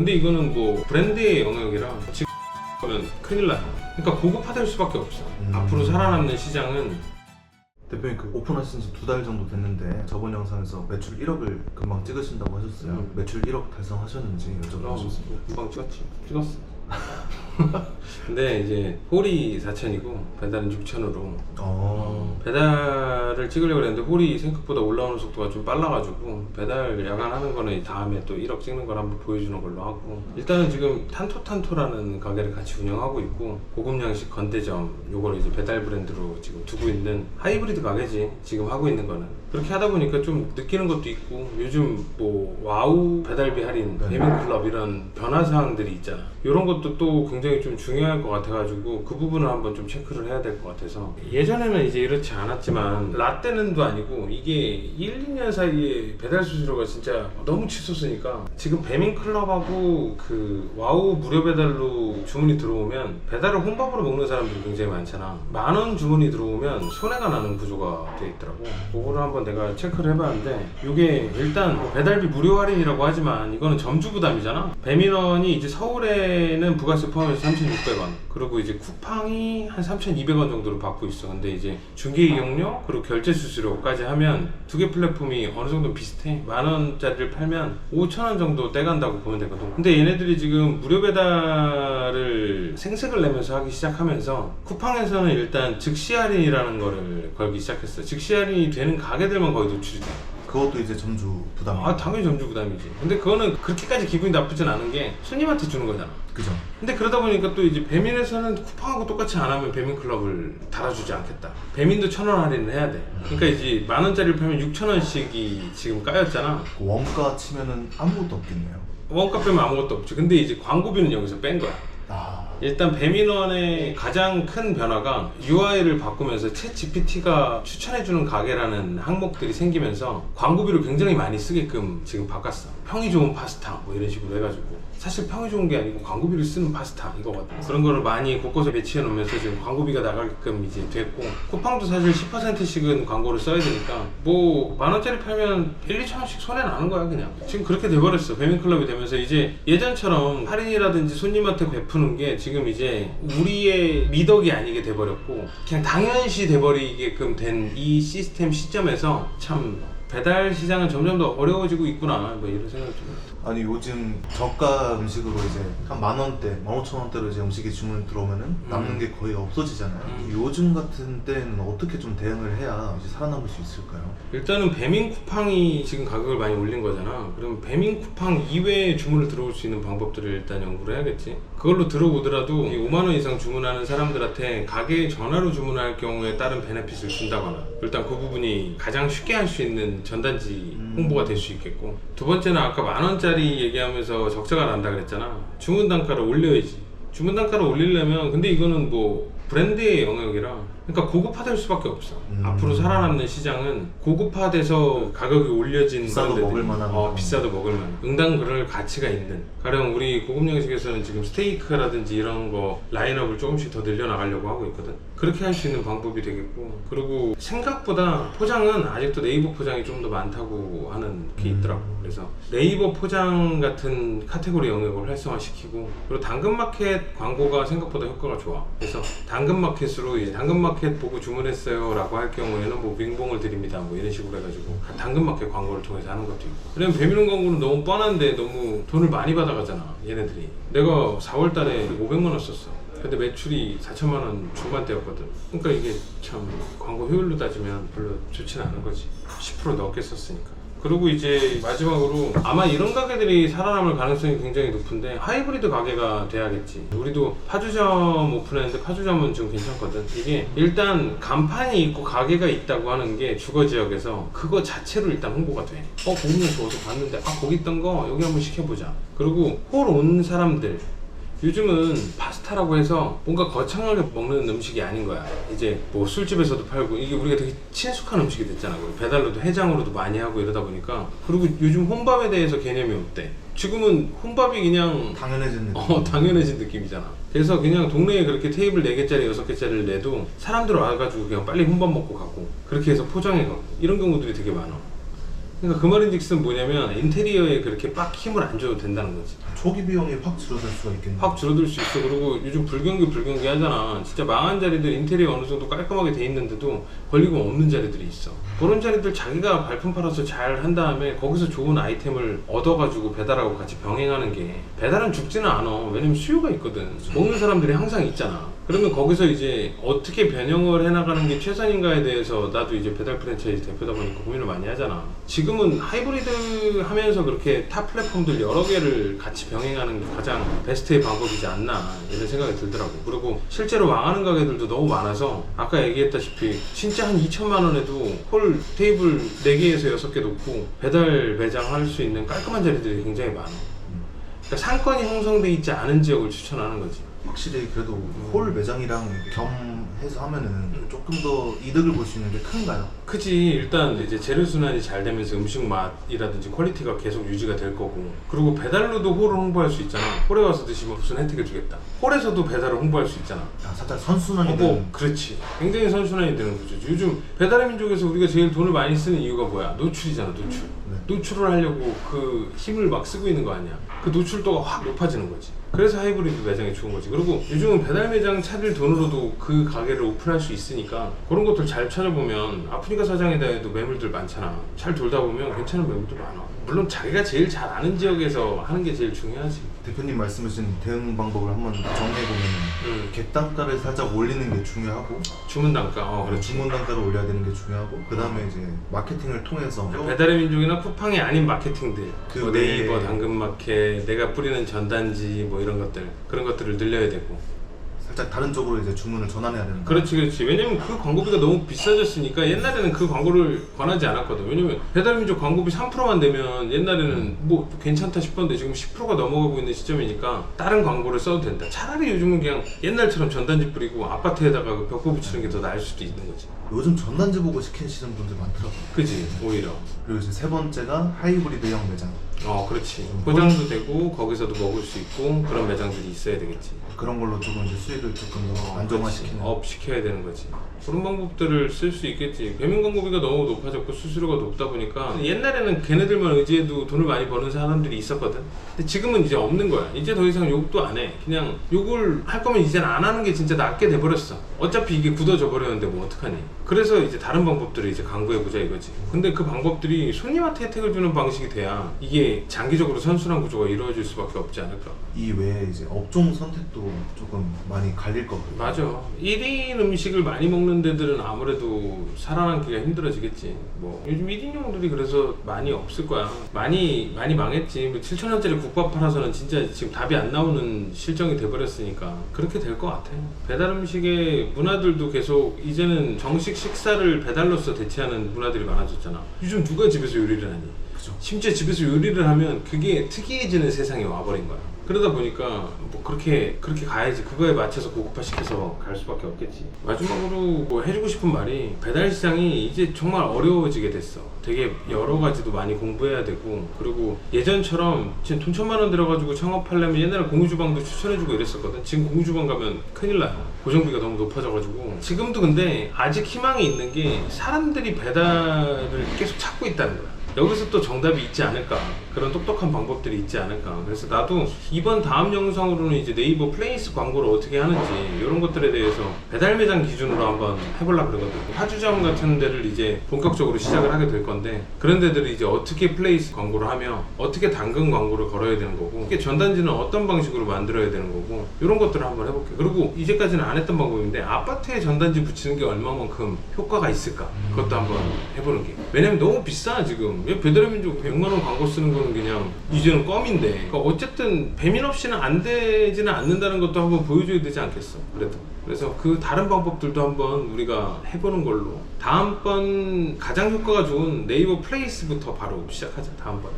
근데 이거는 뭐 브랜드의 영역이라 지금 면 큰일 나요. 그러니까 고급화될 수밖에 없어. 음. 앞으로 살아남는 시장은 대표님 그 오픈하신 지 두 달 정도 됐는데 저번 영상에서 매출 1억을 금방 찍으신다고 하셨어요. 음. 매출 1억 달성하셨는지 어, 여쭤보고 싶습니다. 금방 찍었지. 찍었어. 근데 이제 홀이 4천이고 배달은 6천으로 어. 배달을 찍으려고 했는데 홀이 생각보다 올라오는 속도가 좀 빨라가지고 배달 야간 하는 거는 다음에 또 1억 찍는 걸 한번 보여주는 걸로 하고 일단은 지금 탄토탄토라는 가게를 같이 운영하고 있고 고급 양식 건대점 요걸 이제 배달 브랜드로 지금 두고 있는 하이브리드 가게지 지금 하고 있는 거는 그렇게 하다 보니까 좀 느끼는 것도 있고 요즘 뭐 와우 배달비 할인 네. 배민클럽 이런 변화 사항들이 있잖아 이런 것도 또 굉장히 좀 중요할 것 같아가지고 그 부분을 한번 좀 체크를 해야 될 것 같아서. 예전에는 이제 이렇지 않았지만 라떼는도 아니고 이게 1, 2년 사이에 배달 수수료가 진짜 너무 치솟으니까 지금 배민 클럽하고 그 와우 무료 배달로 주문이 들어오면 배달을 혼밥으로 먹는 사람들이 굉장히 많잖아. 만 원 주문이 들어오면 손해가 나는 구조가 돼 있더라고. 그거를 한번 내가 체크를 해봤는데 이게 일단 뭐 배달비 무료 할인이라고 하지만 이거는 점주 부담이잖아. 배민원이 이제 서울에는 부가세 포함해서 3,600원. 그리고 이제 쿠팡이 한 3,200원 정도로 받고 있어. 근데 이제 중개 이용료 그리고 결제 수수료까지 하면 두 개 플랫폼이 어느 정도 비슷해? 만 원짜리를 팔면 5천 원 정도 떼간다고 보면 되거든. 근데 얘네들이 지금 무료 배달을 생색을 내면서 하기 시작하면서 쿠팡에서는 일단 즉시 할인이라는 거를 걸기 시작했어. 즉시 할인이 되는 가게들만 거의 노출이 돼 그것도 이제 점주 부담이. 아 당연히 점주 부담이지 근데 그거는 그렇게까지 기분이 나쁘진 않은 게 손님한테 주는 거잖아 그죠. 근데 그러다 보니까 또 이제 배민에서는 쿠팡하고 똑같이 안 하면 배민 클럽을 달아주지 않겠다. 배민도 천 원 할인을 해야 돼. 그러니까 이제 만 원짜리를 팔면 육천 원씩이 지금 까였잖아. 그 원가 치면은 아무것도 없겠네요. 원가 빼면 아무것도 없지. 근데 이제 광고비는 여기서 뺀 거야. 아. 일단 배민원의 가장 큰 변화가 UI를 바꾸면서 챗 GPT가 추천해주는 가게라는 항목들이 생기면서 광고비를 굉장히 많이 쓰게끔 지금 바꿨어. 평이 좋은 파스타 뭐 이런 식으로 해가지고 사실 평이 좋은 게 아니고 광고비를 쓰는 파스타 이거거든. 그런 거를 많이 곳곳에 배치해 놓으면서 지금 광고비가 나가게끔 이제 됐고 쿠팡도 사실 10%씩은 광고를 써야 되니까 뭐 만 원짜리 팔면 1, 2천 원씩 손해 나는 거야 그냥. 지금 그렇게 돼버렸어. 배민클럽이 되면서 이제 예전처럼 할인이라든지 손님한테 베푸는 게 지금 이제 우리의 미덕이 아니게 돼버렸고 그냥 당연시 돼버리게끔 된 이 시스템 시점에서 참 배달 시장은 점점 더 어려워지고 있구나 뭐 이런 생각이 듭니다. 아니 요즘 저가 음식으로 이제 한 만 원대, 만 오천 원대로 이제 음식이 주문 들어오면은 남는 게 거의 없어지잖아요. 음. 요즘 같은 때는 어떻게 좀 대응을 해야 이제 살아남을 수 있을까요? 일단은 배민 쿠팡이 지금 가격을 많이 올린 거잖아. 그럼 배민 쿠팡 이외에 주문을 들어올 수 있는 방법들을 일단 연구를 해야겠지. 그걸로 들어오더라도 이 5만 원 이상 주문하는 사람들한테 가게에 전화로 주문할 경우에 다른 베네핏을 준다거나 일단 그 부분이 가장 쉽게 할 수 있는 전단지 음. 홍보가 될 수 있겠고 두 번째는 아까 만 원짜리 얘기하면서 적자가 난다 그랬잖아. 주문 단가를 올려야지. 주문 단가를 올리려면 근데 이거는 뭐 브랜드의 영역이라 그러니까 고급화될 수밖에 없어. 음. 앞으로 살아남는 시장은 고급화돼서 가격이 올려진 비싸도 브랜드들이- 먹을 만한 어, 거. 비싸도 먹을 만한 응당 그럴 가치가 있는 가령 우리 고급 양식에서는 지금 스테이크라든지 이런 거 라인업을 조금씩 더 늘려나가려고 하고 있거든 그렇게 할 수 있는 방법이 되겠고 그리고 생각보다 포장은 아직도 네이버 포장이 좀 더 많다고 하는 게 음. 있더라고 그래서 네이버 포장 같은 카테고리 영역을 활성화시키고 그리고 당근마켓 광고가 생각보다 효과가 좋아 그래서 당근 마켓으로 이제 당근마켓 보고 주문했어요 라고 할 경우에는 뭐 윙봉을 드립니다. 뭐 이런 식으로 해가지고 당근마켓 광고를 통해서 하는 것도 있고. 왜냐면 배민원 광고는 너무 뻔한데 너무 돈을 많이 받아가잖아 얘네들이. 내가 4월 달에 500만 원 썼어. 근데 매출이 4천만 원 중반대였거든. 그러니까 이게 참 광고 효율로 따지면 별로 좋지는 않은 거지. 10% 넘게 썼으니까 그리고 이제 마지막으로 아마 이런 가게들이 살아남을 가능성이 굉장히 높은데 하이브리드 가게가 돼야겠지. 우리도 파주점 오픈했는데 파주점은 좀 괜찮거든. 이게 일단 간판이 있고 가게가 있다고 하는 게 주거 지역에서 그거 자체로 일단 홍보가 돼. 어 고기는 좋아서 봤는데 아 거기 있던 거 여기 한번 시켜보자. 그리고 홀 온 사람들 요즘은 파스타라고 해서 뭔가 거창하게 먹는 음식이 아닌 거야. 이제 뭐 술집에서도 팔고 이게 우리가 되게 친숙한 음식이 됐잖아. 그리고 배달로도 해장으로도 많이 하고 이러다 보니까 그리고 요즘 혼밥에 대해서 개념이 없대. 지금은 혼밥이 그냥 당연해진 느낌. 어, 당연해진 느낌이잖아. 그래서 그냥 동네에 그렇게 테이블 4개짜리, 6개짜리를 내도 사람들 와가지고 그냥 빨리 혼밥 먹고 가고 그렇게 해서 포장해 가고 이런 경우들이 되게 많아. 그러니까 그 말인즉슨 뭐냐면 인테리어에 그렇게 빡 힘을 안 줘도 된다는 거지. 초기 비용이 확 줄어들 수가 있겠네. 확 줄어들 수 있어. 그리고 요즘 불경기 불경기 하잖아. 진짜 망한 자리들 인테리어 어느 정도 깔끔하게 돼 있는데도 권리금 없는 자리들이 있어. 그런 자리들 자기가 발품 팔아서 잘 한 다음에 거기서 좋은 아이템을 얻어가지고 배달하고 같이 병행하는 게 배달은 죽지는 않아. 왜냐면 수요가 있거든. 먹는 사람들이 항상 있잖아. 그러면 거기서 이제 어떻게 변형을 해나가는 게 최선인가에 대해서 나도 이제 배달 프랜차이즈 대표다 보니까 고민을 많이 하잖아. 지금 은 하이브리드 하면서 그렇게 타 플랫폼들 여러 개를 같이 병행하는 게 가장 베스트의 방법이지 않나 이런 생각이 들더라고. 그리고 실제로 망하는 가게들도 너무 많아서 아까 얘기했다시피 진짜 한 2천만 원에도 홀 테이블 4개에서 6개 놓고 배달 매장 할 수 있는 깔끔한 자리들이 굉장히 많아. 그러니까 상권이 형성돼 있지 않은 지역을 추천하는 거지. 확실히 그래도 홀 매장이랑 겸 해서 하면은 조금 더 이득을 볼 수 있는 게 큰가요? 크지. 일단 이제 재료 순환이 잘 되면서 음식 맛이라든지 퀄리티가 계속 유지가 될 거고. 그리고 배달로도 홀을 홍보할 수 있잖아. 홀에 와서 드시면 무슨 혜택을 주겠다. 홀에서도 배달을 홍보할 수 있잖아. 아, 살짝 선순환이 어, 되는. 뭐, 그렇지. 굉장히 선순환이 되는 거죠. 요즘 배달의 민족에서 우리가 제일 돈을 많이 쓰는 이유가 뭐야? 노출이잖아 노출. 네. 노출을 하려고 그 힘을 막 쓰고 있는 거 아니야. 그 노출도가 확 높아지는 거지. 그래서 하이브리드 매장이 좋은 거지. 그리고 요즘은 배달 매장 차릴 돈으로도 그 가게를 오픈할 수 있으니까 그런 것들 잘 찾아보면 아프리카 사장에다 해도 매물들 많잖아. 잘 돌다 보면 괜찮은 매물도 많아. 물론 자기가 제일 잘 아는 지역에서 하는 게 제일 중요하지 대표님 말씀하신 대응 방법을 한번 정리해보면 음, 객단가를 살짝 올리는 게 중요하고 주문 단가 어 그렇지. 주문 단가를 올려야 되는 게 중요하고 그 다음에 이제 마케팅을 통해서 배달의 민족이나 쿠팡이 아닌 마케팅들 그 뭐 네이버 외에- 당근마켓 내가 뿌리는 전단지 뭐 이런 것들 그런 것들을 늘려야 되고 살짝 다른 쪽으로 이제 주문을 전환해야 되는 그렇지 그렇지. 왜냐면 그 광고비가 너무 비싸졌으니까 옛날에는 그 광고를 권하지 않았거든. 왜냐면 배달민족 광고비 3%만 되면 옛날에는 뭐 괜찮다 싶었는데 지금 10%가 넘어가고 있는 시점이니까 다른 광고를 써도 된다. 차라리 요즘은 그냥 옛날처럼 전단지 뿌리고 아파트에다가 그 벽보 붙이는 게 더 나을 수도 있는 거지. 요즘 전단지 보고 시키시는 분들 많더라고요. 그지 오히려. 그리고 이제 세 번째가 하이브리드형 매장 어 그렇지 포장도 되고 거기서도 먹을 수 있고 그런 매장들이 있어야 되겠지 그런 걸로 조금 이제 수익을 조금 더 어, 안정화시키는. 업 시켜야 되는 거지. 그런 방법들을 쓸 수 있겠지. 배민 광고비가 너무 높아졌고 수수료가 높다 보니까 옛날에는 걔네들만 의지해도 돈을 많이 버는 사람들이 있었거든. 근데 지금은 이제 없는 거야. 이제 더 이상 욕도 안 해. 그냥 욕을 할 거면 이제는 안 하는 게 진짜 낫게 돼버렸어. 어차피 이게 굳어져 버렸는데 뭐 어떡하니. 그래서 이제 다른 방법들을 이제 강구해보자 이거지. 근데 그 방법들이 손님한테 혜택을 주는 방식이 돼야 이게 장기적으로 선순환 구조가 이루어질 수밖에 없지 않을까. 이 외에 이제 업종 선택도 조금 많이 갈릴 거고요 맞아. 1인 음식을 많이 먹는 데들은 아무래도 살아남기가 힘들어지겠지. 뭐 요즘 1인용들이 그래서 많이 없을 거야. 많이 많이 망했지. 뭐 7천 원짜리 국밥 팔아서는 진짜 지금 답이 안 나오는 실정이 돼버렸으니까 그렇게 될 것 같아. 배달 음식의 문화들도 계속 이제는 정식 식사를 배달로서 대체하는 문화들이 많아졌잖아. 요즘 누가 집에서 요리를 하니? 그죠 심지어 집에서 요리를 하면 그게 특이해지는 세상이 와버린 거야. 그러다 보니까 뭐 그렇게 그렇게 가야지 그거에 맞춰서 고급화 시켜서 갈 수밖에 없겠지. 마지막으로 뭐 해주고 싶은 말이 배달 시장이 이제 정말 어려워지게 됐어. 되게 여러 가지도 많이 공부해야 되고 그리고 예전처럼 지금 돈 천만 원 들어가지고 창업하려면 옛날에 공유주방도 추천해주고 이랬었거든. 지금 공유주방 가면 큰일 나요. 고정비가 너무 높아져가지고 지금도 근데 아직 희망이 있는 게 사람들이 배달을 계속 찾고 있다는 거야. 여기서 또 정답이 있지 않을까. 그런 똑똑한 방법들이 있지 않을까. 그래서 나도 이번 다음 영상으로는 이제 네이버 플레이스 광고를 어떻게 하는지 이런 것들에 대해서 배달 매장 기준으로 한번 해보려고 그러거든 파주점 같은 데를 이제 본격적으로 시작을 하게 될 건데 그런 데들을 이제 어떻게 플레이스 광고를 하며 어떻게 당근 광고를 걸어야 되는 거고 이게 전단지는 어떤 방식으로 만들어야 되는 거고 이런 것들을 한번 해볼게 그리고 이제까지는 안 했던 방법인데 아파트에 전단지 붙이는 게 얼마만큼 효과가 있을까? 그것도 한번 해보는 게. 왜냐면 너무 비싸 지금. 왜 배달의 민족 100만 원 광고 쓰는 거는 그냥 이제는 껌인데. 그러니까 어쨌든 배민 없이는 안 되지는 않는다는 것도 한번 보여줘야 되지 않겠어 그래도. 그래서 그 다른 방법들도 한번 우리가 해보는 걸로. 다음번 가장 효과가 좋은 네이버 플레이스부터 바로 시작하자 다음번에